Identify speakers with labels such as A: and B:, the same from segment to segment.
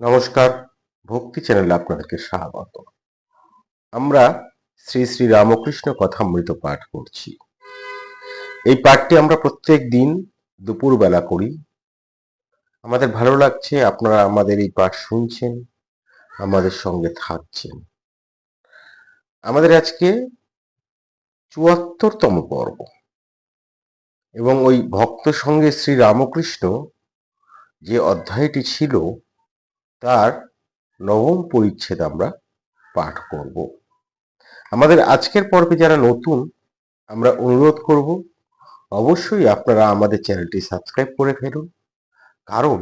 A: নমস্কার, ভক্তি চ্যানেলে আপনাদেরকে স্বাগত। আমরা শ্রী শ্রী রামকৃষ্ণ কথামৃত পাঠ করছি। এই পাঠটি আমরা প্রত্যেক দিন দুপুরবেলা করি। আমাদের ভালো লাগছে, আপনারা আমাদের এই পাঠ শুনছেন, আমাদের সঙ্গে থাকছেন। আমাদের আজকে চুয়াত্তরতম পর্ব। এবং ওই ভক্ত সঙ্গে শ্রী রামকৃষ্ণ যে অধ্যায়টি ছিল তার নবম পরিচ্ছেদ আমরা পাঠ করব। আমাদের আজকের পর্বে যারা নতুন, আমরা অনুরোধ করব, অবশ্যই আপনারা আমাদের চ্যানেলটি সাবস্ক্রাইব করে ফেলুন। কারণ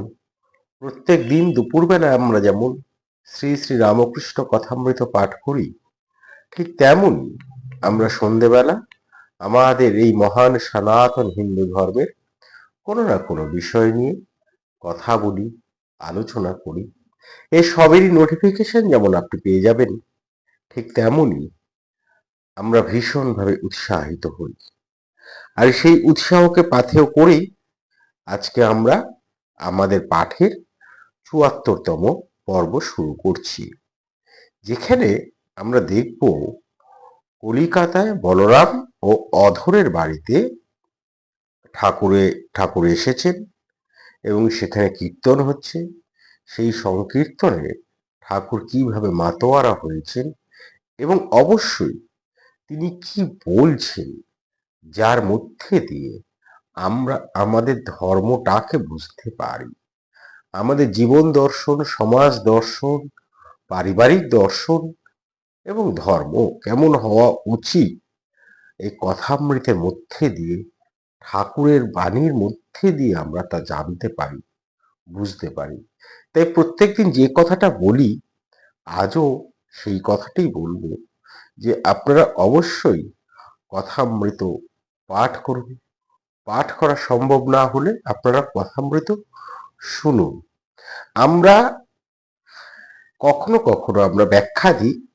A: প্রত্যেক দিন দুপুরবেলা আমরা যেমন শ্রী শ্রী রামকৃষ্ণ কথামৃত পাঠ করি, ঠিক তেমনই আমরা সন্ধেবেলা আমাদের এই মহান সনাতন হিন্দু ধর্মের কোনো না কোনো বিষয় নিয়ে কথা বলি, আলোচনা করি। এই সবেরই নোটিফিকেশন যেমন আপনি পেয়ে যাবেন, ঠিক তেমনই আমরা ভীষণভাবে উৎসাহিত হই। আর সেই উৎসাহকে পাথেয় করেই আজকে আমরা আমাদের পাঠের চুয়াত্তরতম পর্ব শুরু করছি। যেখানে আমরা দেখব কলিকাতায় বলরাম ও অধরের বাড়িতে ঠাকুরে, ঠাকুর এসেছেন এবং সেখানে কীর্তন হচ্ছে। সেই সংকীর্তনে ঠাকুর কীভাবে মাতোয়ারা হয়েছেন এবং অবশ্যই তিনি কি বলছেন যার মধ্যে দিয়ে আমরা, আমাদের ধর্মটাকে বুঝতে পারি। আমাদের জীবন দর্শন, সমাজ দর্শন, পারিবারিক দর্শন এবং ধর্ম কেমন হওয়া উচিত এই কথামৃতের মধ্যে দিয়ে, ঠাকুরের বাণীর মধ্যে দিয়ে আমরা তা জানতে পারি। বুঝতে পারি। তাই প্রত্যেকদিন যে কথাটা বলি, আজও সেই কথাটাই বলব যে আপনারা অবশ্যই কথামৃত পাঠ করুন। পাঠ করা সম্ভব না হলে আপনারা কথামৃত শুনুন। আমরা কখনো কখনো আমরা ব্যাখ্যা দিই,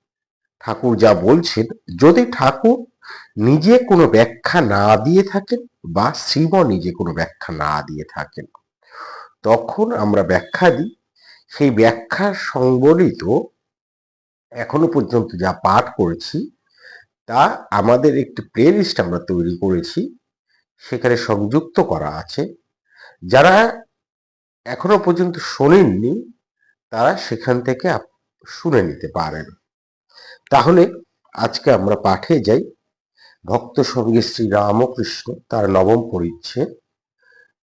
A: ঠাকুর যা বলছেন। যদি ঠাকুর নিজে কোনো ব্যাখ্যা না দিয়ে থাকেন বা শ্রীম নিজে কোনো ব্যাখ্যা না দিয়ে থাকেন তখন আমরা ব্যাখ্যা দিই। সেই ব্যাখ্যা সংবলিত এখনও পর্যন্ত যা পাঠ করেছি, তা আমাদের একটি প্লে লিস্ট আমরা তৈরি করেছি। সেখানে সংযুক্ত করা আছে। যারা এখনও পর্যন্ত শোনেননি, তারা সেখান থেকে শুনে নিতে পারেন। তাহলে আজকে আমরা পাঠে যাই। ভক্ত সঙ্গে শ্রী রামকৃষ্ণ, তার নবম পরিচ্ছেদ।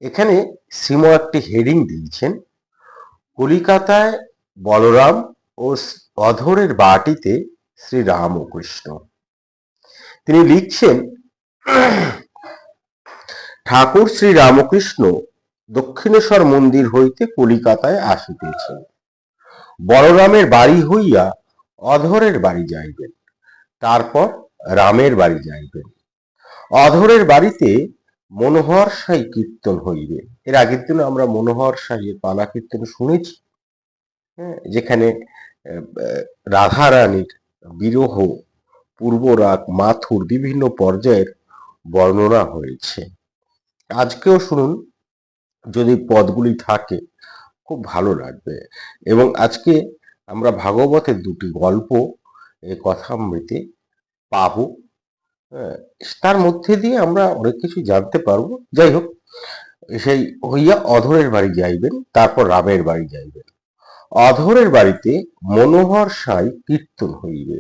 A: এখানে শ্রীম একটি হেডিং দিয়েছেন, কলিকাতায় বলরাম ও অধরের বাটিতে শ্রী রামকৃষ্ণ। তিনি লিখছেন, ঠাকুর শ্রী রামকৃষ্ণ দক্ষিণেশ্বর মন্দির হইতে কলিকাতায় আসিতেছেন। বলরামের বাড়ি হইয়া অধরের বাড়ি যাইবেন, তারপর রামের বাড়ি যাইবেন। অধরের বাড়িতে মনোহর সাই কীর্তন হইবে। এর আগের দিন আমরা মনোহর সাইয়ের পালা কীর্তন শুনেছি। হ্যাঁ, যেখানে আহ, রাধারানীর বিরহ পূর্বরাগ মাথুর বিভিন্ন পর্যায়ের বর্ণনা হয়েছে। আজকেও শুনুন যদি পদগুলি থাকে খুব ভালো লাগবে। এবং আজকে আমরা ভাগবতের দুটি গল্প এই কথামৃতে পাবো। তার মধ্যে দিয়ে আমরা অনেক কিছু জানতে পারব। যাই হোক, সেই হইয়া অধরের বাড়ি যাইবেন, তারপর রামের বাড়ি যাইবেন। অধরের বাড়িতে মনোহর সাই কীর্তন হইবে,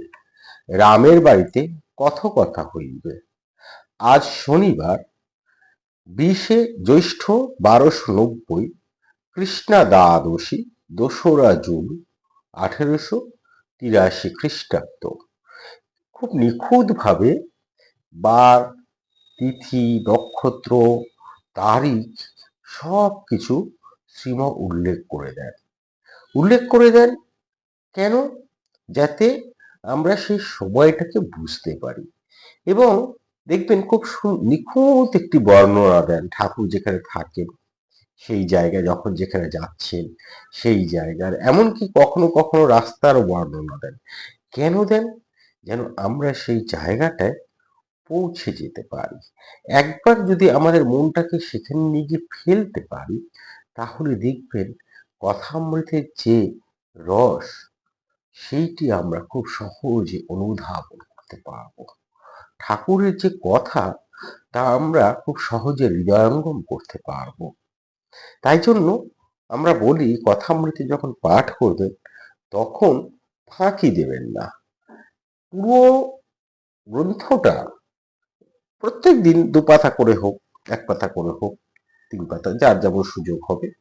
A: রামের বাড়িতে কথকথা হইবে। আজ শনিবার, বিশে জ্যৈষ্ঠ বারোশো নব্বই, কৃষ্ণা দ্বাদশী, দোসরা জুন, আঠেরোশো তিরাশি খ্রিস্টাব্দ। খুব নিখুঁতভাবে বার, তিথি, নক্ষত্র, তারিখ সব কিছু শ্রীম উল্লেখ করে দেন। উল্লেখ করে দেন কেন? যাতে আমরা সেই সময়টাকে বুঝতে পারি। এবং দেখবেন খুব নিখুঁত একটি বর্ণনা দেন ঠাকুর যেখানে থাকেন, সেই জায়গায় যখন যেখানে যাচ্ছেন, সেই জায়গার, এমনকি কখনো কখনো রাস্তারও বর্ণনা দেন। কেন দেন? যেন আমরা সেই জায়গাটায় পৌঁছে যেতে পারি। একবার যদি আমাদের মনটাকে সেখানে নিয়ে গিয়ে ফেলতে পারি, তাহলে দেখবেন কথামৃতের যে রস, সেইটি আমরা খুব সহজে অনুধাবন করতে পারব। ঠাকুরের যে কথা, তা আমরা খুব সহজে হৃদয়ঙ্গম করতে পারব। তাই জন্য আমরা বলি, কথামৃতি যখন পাঠ করবেন, তখন ফাঁকি দেবেন না। পুরো গ্রন্থটা প্রত্যেক দিন দু পাতা করে হোক, এক পাতা করে হোক, তিন পাতা, যার যেমন সুযোগ হবে,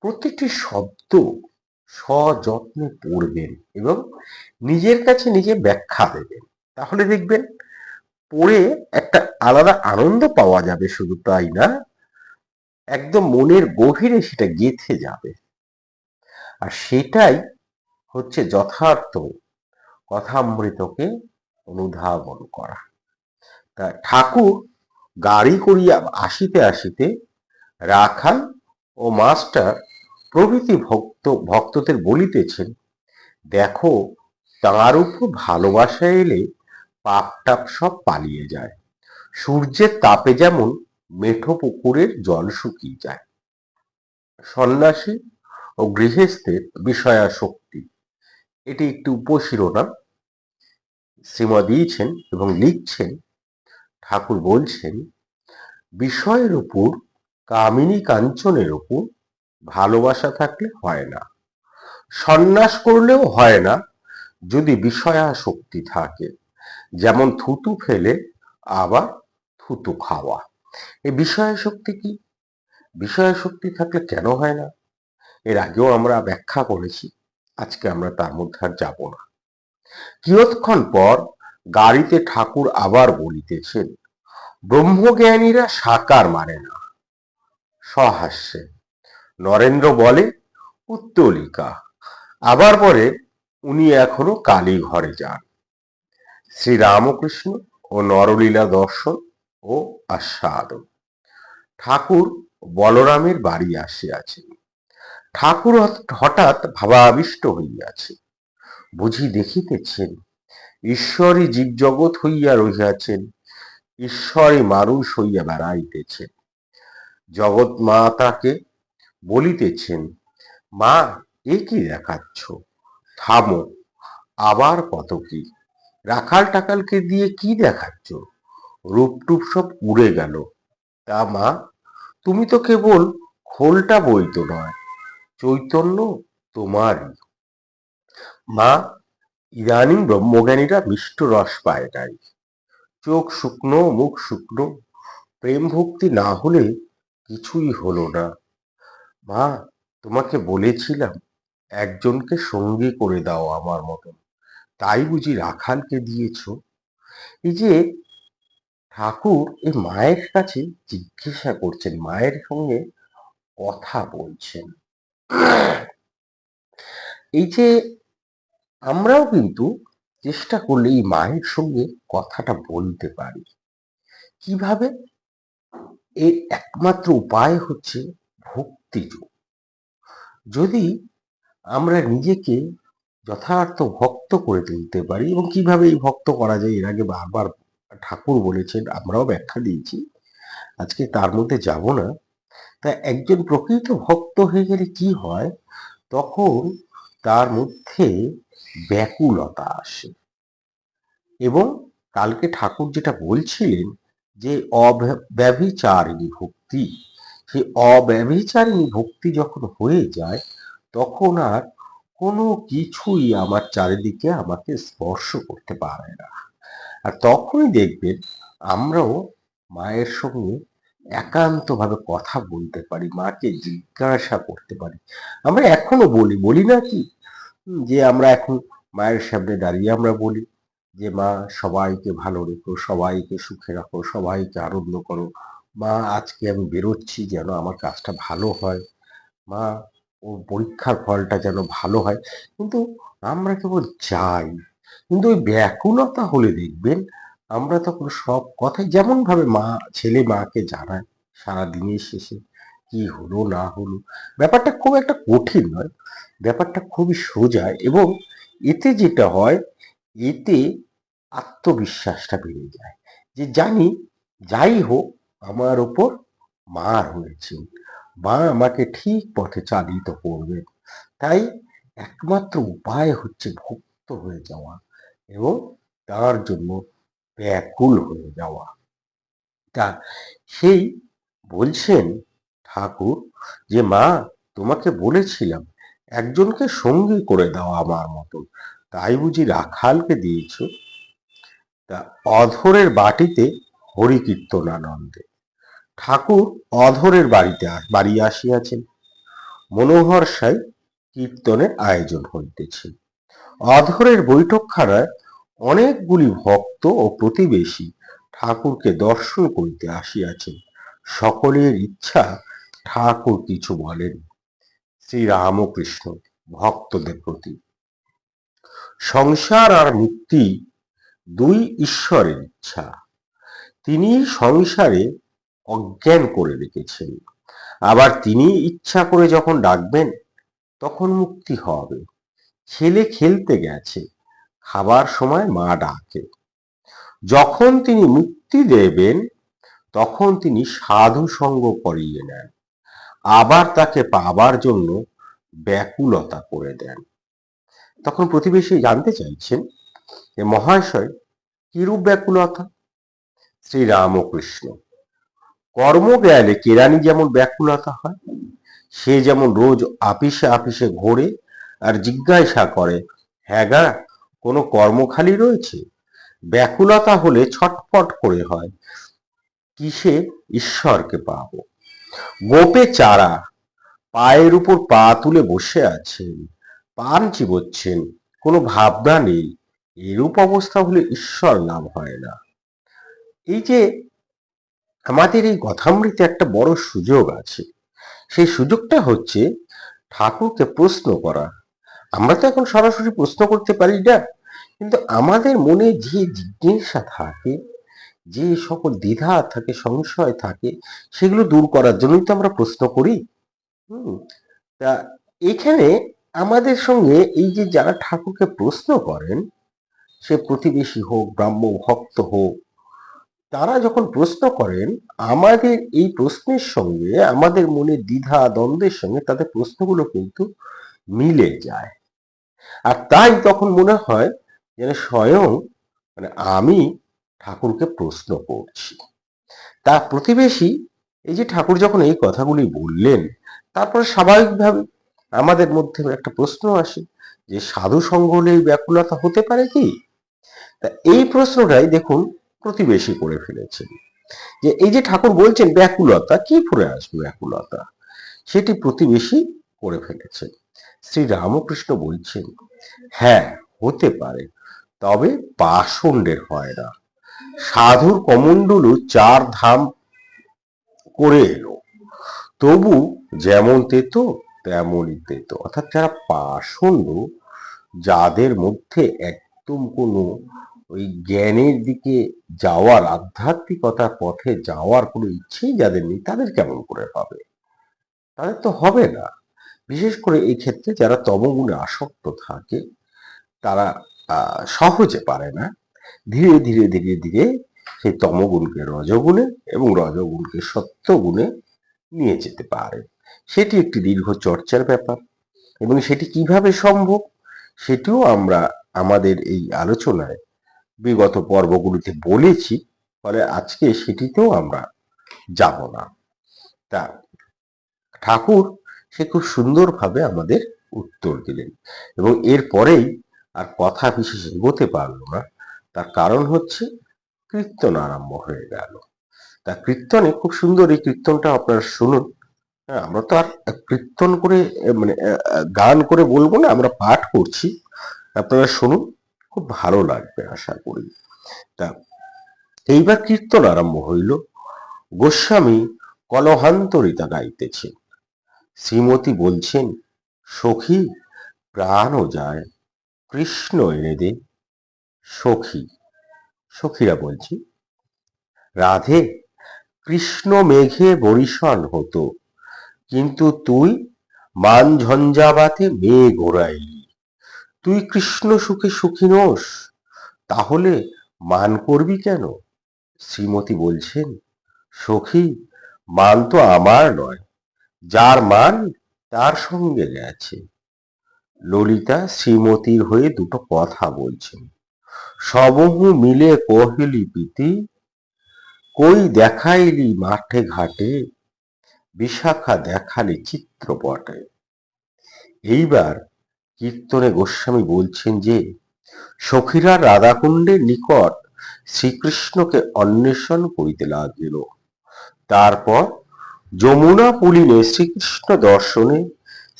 A: প্রত্যেকটি শব্দ সযত্নে পড়বেন এবং নিজের কাছে নিজে ব্যাখ্যা দেবেন। তাহলে দেখবেন, পড়ে একটা আলাদা আনন্দ পাওয়া যাবে, শুধু তাই না, একদম মনের গভীরে সেটা গেঁথে যাবে। আর সেটাই হচ্ছে যথার্থ কথামৃতকে অনুধাবন করা। তা ঠাকুর গাড়ি করিয়া আসিতে আসিতে রাখাল ও মাস্টার প্রভৃতি ভক্ত, ভক্তদের বলিতেছেন, দেখো, তার উপর ভালোবাসা এলে পাপ টাপ সব পালিয়ে যায়। সূর্যের তাপে যেমন মেঠো পুকুরের জল শুকিয়ে যায়। সন্ন্যাসী ও গৃহস্থের বিষয়াসক্তি। এটি একটি উপশিরোনাম। শ্রীমা দিয়েছেন এবং লিখছেন ঠাকুর বলছেন, বিষয়ের উপর কামিনী কাঞ্চনের উপর ভালোবাসা থাকলে হয় না। সন্ন্যাস করলেও হয় না যদি বিষয়াসক্তি থাকে। যেমন থুতু ফেলে, আবার থুতু খাওয়া। এই বিষয়াসক্তি কি? বিষয়াসক্তি থাকলে কেন হয় না? এর আগেও আমরা ব্যাখ্যা করেছি, আজকে আমরা তার মধ্যে আর যাব না। কিয়ৎক্ষণ পর গাড়িতে ঠাকুর আবার বলিতেছেন, ব্রহ্মজ্ঞানীরা সাকার মানে না। সহাস্যে। নরেন্দ্র বলে উত্তলিকা আবার পরে উনি এখনও কালী ঘরে যান। শ্রী রামকৃষ্ণ ও নরলীলা দর্শন ও আস্বাদন ঠাকুর বলরামের বাড়ি আসিয়াছেন ঠাকুর হঠাৎ ভাবাবিষ্ট হইয়াছে। বুঝি দেখিতেছেন ঈশ্বরই জীবজগৎ হইয়া রহিয়াছেন, ঈশ্বরই মানুষ হইয়া বেড়াইতেছেন। জগৎ মা তাকে বলিতেছেন, মা, এ কি দেখাচ্ছ? থামো, আবার কত কি রাখাল টাকালকে দিয়ে কি দেখাচ্ছ? রূপটুপ সব উড়ে গেল। তা মা, তুমি তো কেবল খোলটা বইত নয়, চৈতন্য তোমারই। মা ইদানিং ব্রহ্মজ্ঞানীরা মিষ্ট রস পায় নাই চোখ শুকনো, মুখ শুকনো, প্রেম ভক্তি না হলে কিছুই হলো না। মা, তোমাকে বলেছিলাম, একজনকে সঙ্গী করে দাও আমার মতন। তাই বুঝি রাখালকে দিয়েছ? এই যে ঠাকুর এই মায়ের কাছে জিজ্ঞাসা করছেন, মায়ের সঙ্গে কথা বলছেন। এই যে আমরাও কিন্তু চেষ্টা করলে এই মায়ের সঙ্গে কথাটা বলতে পারি। কীভাবে? এর একমাত্র উপায় হচ্ছে ভক্তিযোগ যদি আমরা নিজেকে যথার্থ ভক্ত করে তুলতে পারি, এবং কীভাবে এই ভক্ত করা যায় এর আগে বারবার ঠাকুর বলেছেন, আমরাও ব্যাখ্যা দিয়েছি, আজকে তার মধ্যে যাব না। তা একজন প্রকৃত ভক্ত হয়ে গেলে কি হয়? তখন তার মধ্যে ব্যাকুলতা আসে। এবং কালকে ঠাকুর যেটা বলছিলেন যে অব্যভিচারিণী ভক্তি, সেই অব্যভিচারিণী ভক্তি যখন হয়ে যায়, তখন আর কোনো কিছুই আমার চারিদিকে আমাকে স্পর্শ করতে পারে না। আর তখনই দেখবেন আমরাও মায়ের সঙ্গে একান্তভাবে কথা বলতে পারি, মাকে জিজ্ঞাসা করতে পারি। আমরা এখনও বলি বলি না কি? যে আমরা এখন মায়ের সামনে দাঁড়িয়ে আমরা বলি যে, মা, সবাইকে ভালো রেখো, সবাইকে সুখে রাখো, সবাইকে আনন্দ করো। মা, আজকে আমি বেরোচ্ছি যেন আমার কাজটা ভালো হয়। মা ও পরীক্ষার ফলটা যেন ভালো হয়। কিন্তু আমরা কেবল চাই। কিন্তু ওই ব্যাকুলতা হলে দেখবেন, আমরা তখন সব কথাই যেমন ভাবে মা, ছেলে মাকে জানায় সারা দিনের শেষে, কি হলো, না হলো। ব্যাপারটা খুব একটা কঠিন নয়। ব্যাপারটা খুবই সোজা এবং এতে যেটা হয়, এতে আত্মবিশ্বাসটা বেড়ে যায়। যে জানি যাই হোক আমার ওপর মা রয়েছেন মা আমাকে ঠিক পথে চালিত করবেন তাই একমাত্র উপায় হচ্ছে ভক্ত হয়ে যাওয়া এবং তার জন্য ব্যাকুল হয়ে যাওয়া। তা সেই বলছেন ঠাকুর যে, মা, তোমাকে বলেছিলাম একজনকে সঙ্গী করে দাও আমার মতন। তাই বুঝি রাখালকে দিয়েছ? তা অধরের বাটিতে হরি কীর্তন আনন্দে ঠাকুর অধরের বাড়িতে বাড়ি আসিয়াছেন। মনোহর সাই কীর্তনের আয়োজন হইতেছে অধরের বৈঠকখানায় অনেকগুলি ভক্ত ও প্রতিবেশী ঠাকুরকে দর্শন করিতে আসিয়াছেন। সকলের ইচ্ছা ঠাকুর কিছু বলেন। শ্রী রামকৃষ্ণ ভক্তদের প্রতি। সংসার আর মুক্তি দুই ঈশ্বরের ইচ্ছা। তিনি সংসারে অজ্ঞান করে রেখেছেন। আবার তিনি ইচ্ছা করে যখন ডাকবেন, তখন মুক্তি হবে। ছেলে খেলতে গেছে, খাবার সময় মা ডাকে। যখন তিনি মুক্তি দেবেন, তখন তিনি সাধু সঙ্গ করিয়ে নেন। আবার তাকে পাবার জন্য ব্যাকুলতা করে দেন। তখন প্রতিবেশী জানতে চাইছেন যে মহাশয়, কিরূপ ব্যাকুলতা? শ্রী রামকৃষ্ণ কর্ম গেলে কেরানি যেমন ব্যাকুলতা হয়, সে যেমন রোজ আপিসে আপিসে ঘোরে আর জিজ্ঞাসা করে হ্যাঁ গা, কোনো কর্ম খালি রয়েছে? ব্যাকুলতা হলে ছটফট করে হয়, কিসে ঈশ্বরকে পাবো? গোপে চারা পায়ের উপর পা তুলে বসে আছেন, পান চিবোচ্ছেন, কোনো ভাবনা নেই, এরূপ অবস্থা হলে ঈশ্বর লাভ হয় না। এই যে আমাদের এই কথামৃতে একটা বড় সুযোগ আছে, সেই সুযোগটা হচ্ছে ঠাকুরকে প্রশ্ন করা। আমরা তো এখন সরাসরি প্রশ্ন করতে পারি না, কিন্তু আমাদের মনে যে জিজ্ঞাসা থাকে যে সকল দ্বিধা থাকে, সংশয় থাকে, সেগুলো দূর করার জন্যই তো আমরা প্রশ্ন করি। তা এখানে আমাদের সঙ্গে এই যে যারা ঠাকুরকে প্রশ্ন করেন, সে প্রতিবেশী হোক, ব্রাহ্ম ভক্ত হোক, তারা যখন প্রশ্ন করেন, আমাদের এই প্রশ্নের সঙ্গে, আমাদের মনে দ্বিধা, দ্বন্দ্বের সঙ্গে তাদের প্রশ্নগুলো কিন্তু মিলে যায়। আর তাই তখন মনে হয় যেন স্বয়ং মানে আমি ঠাকুরকে প্রশ্ন করছি। তা প্রতিবেশী এই যে ঠাকুর যখন এই কথাগুলি বললেন, তারপরে স্বাভাবিকভাবে আমাদের মধ্যে একটা প্রশ্ন আসে যে, সাধু সঙ্গ হলে এই ব্যাকুলতা হতে পারে কি? তা এই প্রশ্নটাই দেখুন প্রতিবেশী করে ফেলেছেন। যে এই যে ঠাকুর বলছেন ব্যাকুলতা, কি করে আসবে ব্যাকুলতা? সেটি প্রতিবেশী করে ফেলেছেন। শ্রী রামকৃষ্ণ বলছেন হ্যাঁ হতে পারে, তবে পাষণ্ডের হয় না। সাধুর কমণ্ডলু চার ধাম করে এলো। তবু যেমন তেতো, তেমনই তেতো। অর্থাৎ যারা পাষণ্ড যাদের মধ্যে একদম কোনো ওই জ্ঞানের দিকে যাওয়ার, আধ্যাত্মিকতার পথে যাওয়ার কোনো ইচ্ছেই যাদের নেই, তাদের কেমন করে হবে তাদের তো হবে না। বিশেষ করে এই ক্ষেত্রে যারা তমগুণে আসক্ত থাকে, তারা সহজে পারে না। ধীরে ধীরে ধীরে ধীরে সেই তমগুণকে রজগুণে এবং রজগুণকে সত্যগুণে নিয়ে যেতে পারে। সেটি একটি দীর্ঘ চর্চার ব্যাপার এবং সেটি কীভাবে সম্ভব সেটিও আমরা আমাদের এই আলোচনায় বিগত পর্বগুলিতে বলেছি, ফলে আজকে সেটিতেও আমরা যাব না। তা ঠাকুর সে খুব সুন্দরভাবে আমাদের উত্তর দিলেন এবং এরপরেই আর কথা বিশেষ এগোতে পারল না। তার কারণ হচ্ছে কীর্তন আরম্ভ হয়ে গেল। তা কীর্তনে খুব সুন্দর এই কীর্তনটা আপনারা শুনুন। হ্যাঁ আমরা তো আর কীর্তন করে মানে গান করে বলব না, আমরা পাঠ করছি। আপনারা শুনুন, খুব ভালো লাগবে আশা করি। তা এইবার কীর্তন আরম্ভ হইল। গোস্বামী কলহান্তরিতা গাইতেছে শ্রীমতী বলছেন, সখী প্রাণও যায়, কৃষ্ণ এনে দে সখী, সখীরা বলছি, রাধে, কৃষ্ণ মেঘে বরিশন হতো, কিন্তু তুই মান ঝঞ্ঝাবাতে মেয়ে ওড়াইলি। তুই কৃষ্ণ সুখে সুখী নোস, তাহলে মান করবি কেন? শ্রীমতী বলছেন, সখী, মান তো আমার নয়, যার মান তার সঙ্গে গেছে। ললিতা শ্রীমতীর হয়ে দুটো কথা বলছেন। সবহু মিলে কহিলি প্রীতি, কই দেখাইলি মাঠে ঘাটে, বিশাখা দেখালি চিত্রপটে। এইবার কীর্তনে গোস্বামী বলছেন যে, সখীরা রাধাকুণ্ডের নিকট শ্রীকৃষ্ণকে অন্বেষণ করিতে লাগিল। তারপর যমুনা পুলিনে শ্রীকৃষ্ণ দর্শনে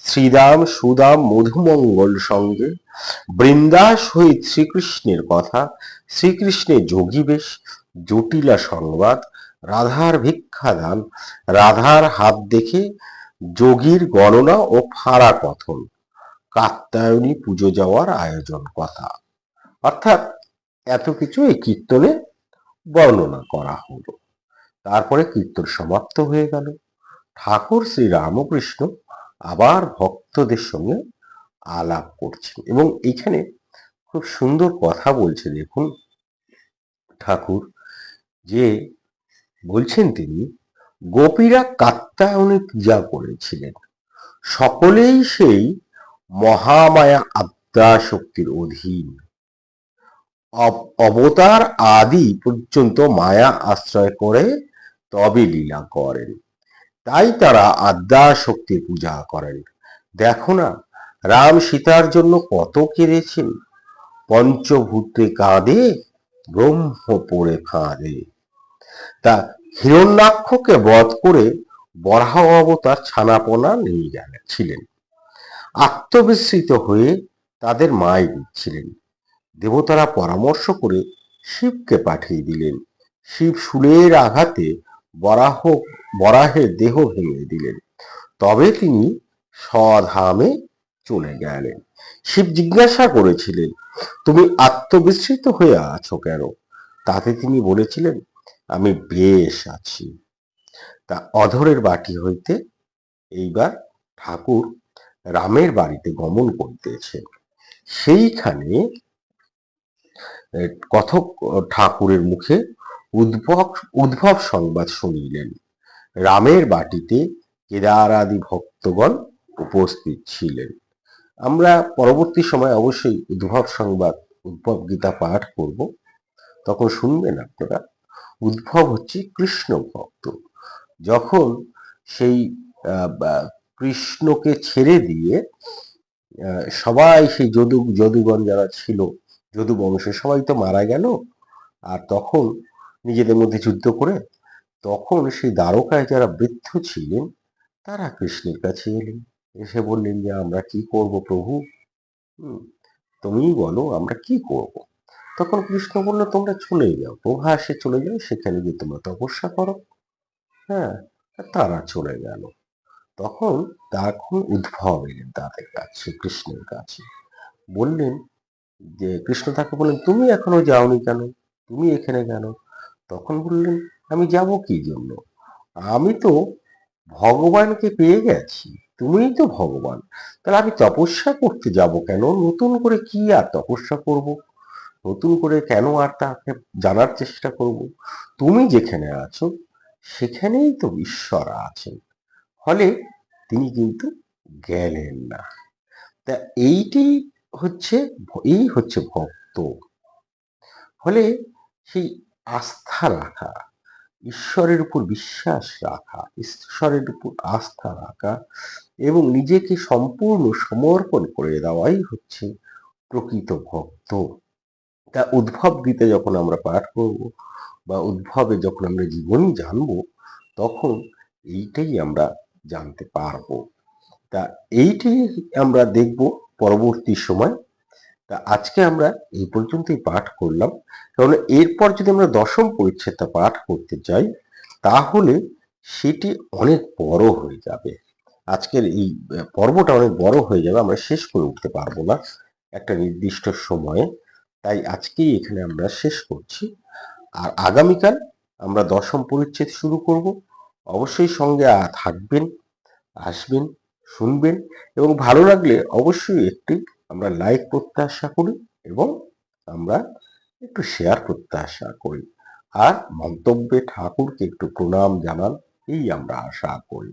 A: শ্রীদাম সুদাম, মধুমঙ্গল সঙ্গে। বৃন্দাস সহিত শ্রীকৃষ্ণের কথা। শ্রীকৃষ্ণের যোগীবেশ জটিলা সংবাদ। রাধার ভিক্ষাদান রাধার হাত দেখে যোগীর গণনা ও ফাড়া কথন। কাত্যায়নী পুজো যাওয়ার আয়োজন কথা। অর্থাৎ এত কিছু এই কীর্তনে বর্ণনা করা হলো। তারপরে কীর্তন সমাপ্ত হয়ে গেল। ঠাকুর শ্রী রামকৃষ্ণ আবার ভক্তদের সঙ্গে আলাপ করছেন। এবং এখানে খুব সুন্দর কথা বলছে, দেখুন, ঠাকুর, যে বলছেন তিনি, গোপীরা কাত্তায়নে পূজা করেছিলেন। সকলেই সেই মহামায়া আদ্যা শক্তির অধীন। অব- অবতার আদি পর্যন্ত মায়া আশ্রয় করে তবে লীলা করেন। তাই তারা আদ্যা শক্তির পূজা করেন। দেখো না, রাম সীতার জন্য কত কেঁদেছেন। পঞ্চভূতে কাঁদে, ব্রহ্ম পড়ে ফাঁদে তা হিরণ্যাক্ষকে বধ করে বরাহ অবতার ছানাপোনা নিয়ে গেছিলেন আত্মবিস্মৃত হয়ে তাদের মায় দিচ্ছিলেন। দেবতারা পরামর্শ করে শিবকে পাঠিয়ে দিলেন। শিব শুলের আঘাতে বরাহ বরাহের দেহ ভেঙে দিলেন। তবে তিনি স্বধামে চলে গেলেন। শিব জিজ্ঞাসা করেছিলেন, তুমি আত্মবিস্মৃত হয়ে আছো কেন? তাতে তিনি বলেছিলেন, আমি বেশ আছি। তা অধরের বাটি হইতে এইবার ঠাকুর রামের বাড়িতে গমন করিতেছেন। সেইখানে কথক ঠাকুরের মুখে উদ্ভব উদ্ভব সংবাদ শুনিলেন। রামের বাটিতে কেদার আদি ভক্তগণ উপস্থিত ছিলেন। আমরা পরবর্তী সময় অবশ্যই উদ্ভব সংবাদ, উদ্ভব গীতা পাঠ করব। তখন শুনবেন আপনারা, উদ্ভব হচ্ছে কৃষ্ণ ভক্ত। যখন সেই কৃষ্ণকে ছেড়ে দিয়ে সবাই সেই যদু, যদুগণ যারা ছিল, যদু বংশে সবাই তো মারা গেল। আর তখন নিজেদের মধ্যে যুদ্ধ করে তখন সেই দ্বারকায় যারা বৃদ্ধ ছিলেন, তারা কৃষ্ণের কাছে এলেন। এসে বললেন যে, আমরা কি করব প্রভু? তুমিই বলো, আমরা কি করব? তখন কৃষ্ণ বলল, তোমরা চলে যাও প্রভাসে চলে যাও, সেখানে গিয়ে তোমরা তপস্যা করো। হ্যাঁ তারা চলে গেল। তখন তখন উদ্ভব এলেন তাদের কাছে, কৃষ্ণের কাছে। বললেন যে, কৃষ্ণ তাকে বললেন, তুমি এখনও যাওনি কেন? তুমি এখানে কেন? তখন বললেন, আমি যাব কি জন্য? আমি তো ভগবানকে পেয়ে গেছি, তুমিই তো ভগবান। তাহলে আমি তপস্যা করতে যাব কেন? নতুন করে কি আর তপস্যা করব? নতুন করে কেন আর তাকে জানার চেষ্টা করব? তুমি যেখানে আছো, সেখানেই তো ঈশ্বর আছেন। ফলে তিনি কিন্তু গেলেন না। তা এইটি হচ্ছে, এই হচ্ছে ভক্ত। ফলে সেই আস্থা রাখা, ঈশ্বরের উপর বিশ্বাস রাখা, ঈশ্বরের উপর আস্থা রাখা এবং নিজেকে সম্পূর্ণ সমর্পণ করে দেওয়াই হচ্ছে প্রকৃত ভক্ত। তা উদ্ভব গীতা যখন আমরা পাঠ করব বা উদ্ভবে যখন আমরা জীবনী জানব, তখন এইটাই আমরা জানতে পারব। তা এইটাই আমরা দেখব পরবর্তী সময়। তা আজকে আমরা এই পর্যন্তই পাঠ করলাম। কারণ এরপর যদি আমরা দশম পরিচ্ছেদটা পাঠ করতে চাই, তাহলে সেটি অনেক বড় হয়ে যাবে। আজকের এই পর্বটা অনেক বড় হয়ে যাবে, আমরা শেষ করে উঠতে পারব না একটা নির্দিষ্ট সময়ে। তাই আজকেই এখানে আমরা শেষ করছি। আর আগামীকাল আমরা দশম পরিচ্ছেদ শুরু করব। অবশ্যই সঙ্গে থাকবেন, আসবেন, শুনবেন এবং ভালো লাগলে অবশ্যই একটি আমরা লাইক করতে আশা করি এবং আমরা একটু শেয়ার করতে আশা করি। আর মন্তব্যে ঠাকুরকে একটু প্রণাম জানান, এই আমরা আশা করি।